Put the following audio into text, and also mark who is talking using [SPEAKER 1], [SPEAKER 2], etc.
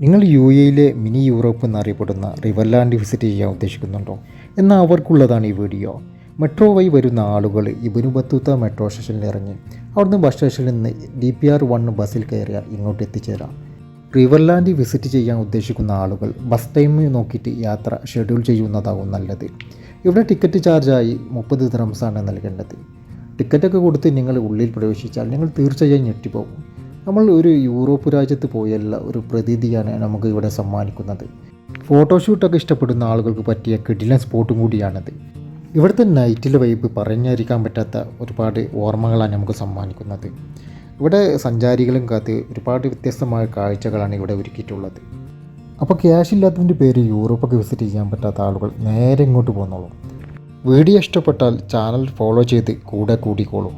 [SPEAKER 1] നിങ്ങൾ യു എയിലെ mini Europe എന്നറിയപ്പെടുന്ന റിവർലാൻഡ് വിസിറ്റ് ചെയ്യാൻ ഉദ്ദേശിക്കുന്നുണ്ടോ? എന്നാൽ അവർക്കുള്ളതാണ് ഈ വീഡിയോ. മെട്രോ വഴി വരുന്ന ആളുകൾ ഇബനു ബത്തൂത്ത മെട്രോ സ്റ്റേഷനിൽ ഇറങ്ങി അവിടുന്ന് ബസ് സ്റ്റേഷനിൽ നിന്ന് ഡി പി ആർ വൺ ബസ്സിൽ കയറിയാൽ ഇങ്ങോട്ട് എത്തിച്ചേരാം. റിവർലാൻഡ് വിസിറ്റ് ചെയ്യാൻ ഉദ്ദേശിക്കുന്ന ആളുകൾ ബസ് ടൈം നോക്കിയിട്ട് യാത്ര ഷെഡ്യൂൾ ചെയ്യുന്നതാകും നല്ലത്. ഇവിടെ ടിക്കറ്റ് ചാർജായി മുപ്പത് ദിറംസാണ് നൽകേണ്ടത്. ടിക്കറ്റൊക്കെ കൊടുത്ത് നിങ്ങൾ ഉള്ളിൽ പ്രവേശിച്ചാൽ നിങ്ങൾ തീർച്ചയായും ഞെട്ടിപ്പോകും. നമ്മൾ ഒരു യൂറോപ്പ് രാജ്യത്ത് പോയല്ല ഒരു പ്രതീതിയാണ് നമുക്ക് ഇവിടെ സമ്മാനിക്കുന്നത്. ഫോട്ടോഷൂട്ടൊക്കെ ഇഷ്ടപ്പെടുന്ന ആളുകൾക്ക് പറ്റിയ കിടിലൻ സ്പോട്ടും കൂടിയാണിത്. ഇവിടുത്തെ നൈറ്റിലെ വൈബ് പറഞ്ഞറിയിക്കാൻ പറ്റാത്ത ഒരുപാട് ഓർമ്മകളാണ് നമുക്ക് സമ്മാനിക്കുന്നത്. ഇവിടെ സഞ്ചാരികളും കാത്ത് ഒരുപാട് വ്യത്യസ്തമായ കാഴ്ചകളാണ് ഇവിടെ ഒരുക്കിയിട്ടുള്ളത്. അപ്പോൾ ക്യാഷ് ഇല്ലാത്തതിന്റെ പേര് യൂറോപ്പൊക്കെ വിസിറ്റ് ചെയ്യാൻ പറ്റാത്ത ആളുകൾ നേരെ ഇങ്ങോട്ട് പോന്നോളൂ. വീഡിയോ ഇഷ്ടപ്പെട്ടാൽ ചാനൽ ഫോളോ ചെയ്ത് കൂടെ കൂടിക്കോളൂ.